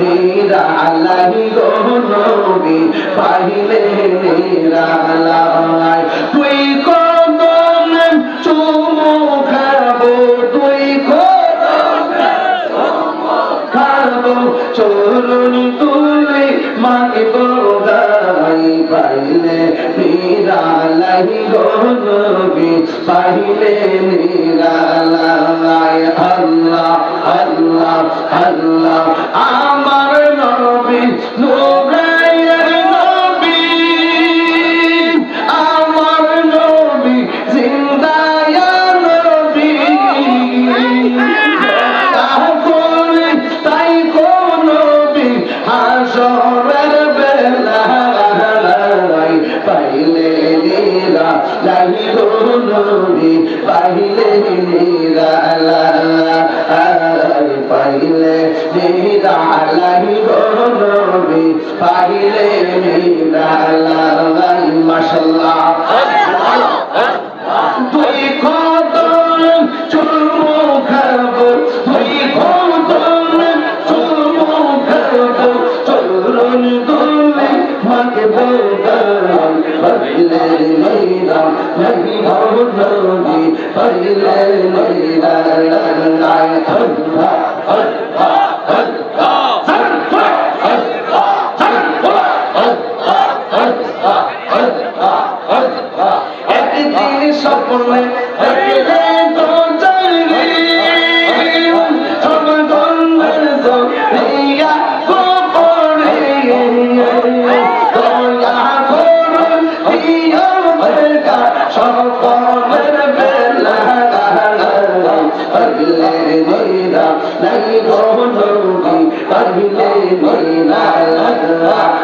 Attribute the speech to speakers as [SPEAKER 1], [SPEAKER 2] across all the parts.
[SPEAKER 1] নিরালাই গো নবী পাইলে নিরালাই তুই কদম চুমু খাব তুই কদম খাব। চরণ তুলে পাইলে নিরা পাইলে নিরালাই পাইলে নিরা মাশাআল্লাহ তুই স্বপ্নে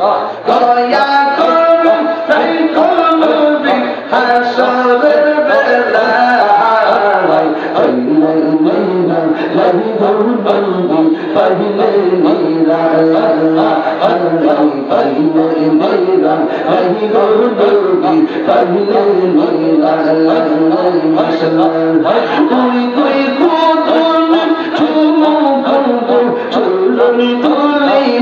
[SPEAKER 1] দয়া করুন তাই করবি হাসরের বেলায় পাইলে নীরা লাহি গৌরবী পাইলে নীরা আল্লাহ আল্লাহ পাইলে নীরা লাহি গৌরবী পাইলে নীরা আল্লাহ মাশাআল্লাহ তুই তুই কুতুল চুমু গঙ্গো চলন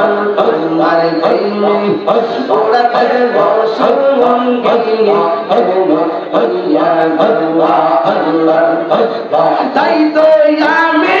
[SPEAKER 1] তোমার ভৈমে ওরা করব সর্বম ভৈমে ভগব হরিয়া ভগবা হরিয়া ভগবা তাই তো আমি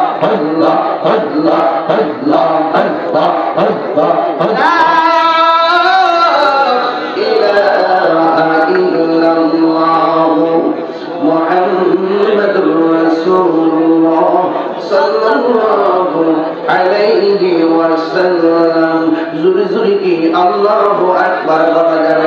[SPEAKER 1] আল্লাহ একবার বলা গেল